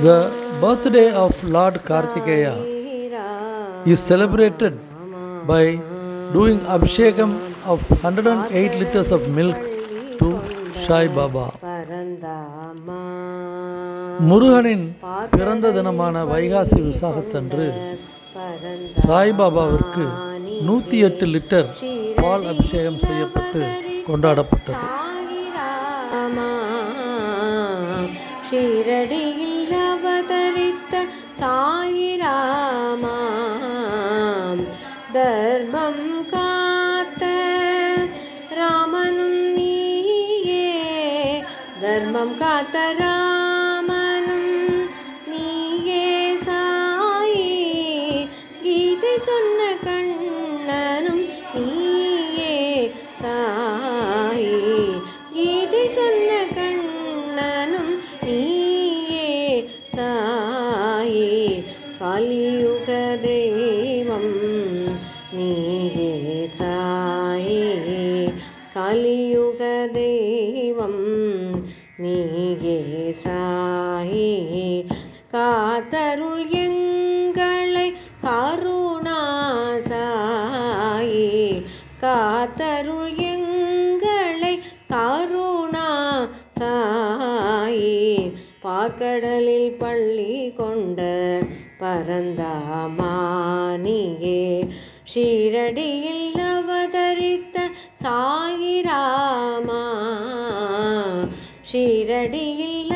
The birthday of Lord Kartikeya is celebrated by doing abhishekam of 108 liters of milk to Sai Baba. முருகனின் பிறந்த தினமான வைகாசி விசாகத்தன்று சாய்பாபாவிற்கு நூற்றி எட்டு litre பால் அபிஷேகம் செய்யப்பட்டு கொண்டாடப்பட்டது ஷீரடியில் அவதரித்த சாயிராமாம் தர்மம் காத்த ராமனும் நீயே. தர்மம் காத்த ராமனும் நீயே. சாயி கீதை சொன்ன கலியுக தெய்வம் நீயே சாயி. கலியுக தெய்வம் நீயே சாயி. காத்தருள் எங்களை கருணாசாயி காத்தருள் எங்களை கருணா சாயி பாக்கடலில் பள்ளி கொண்ட பரந்தாமானியே ஷீரடியில் அவதரித்த சாயிராமா ஷீரடியில்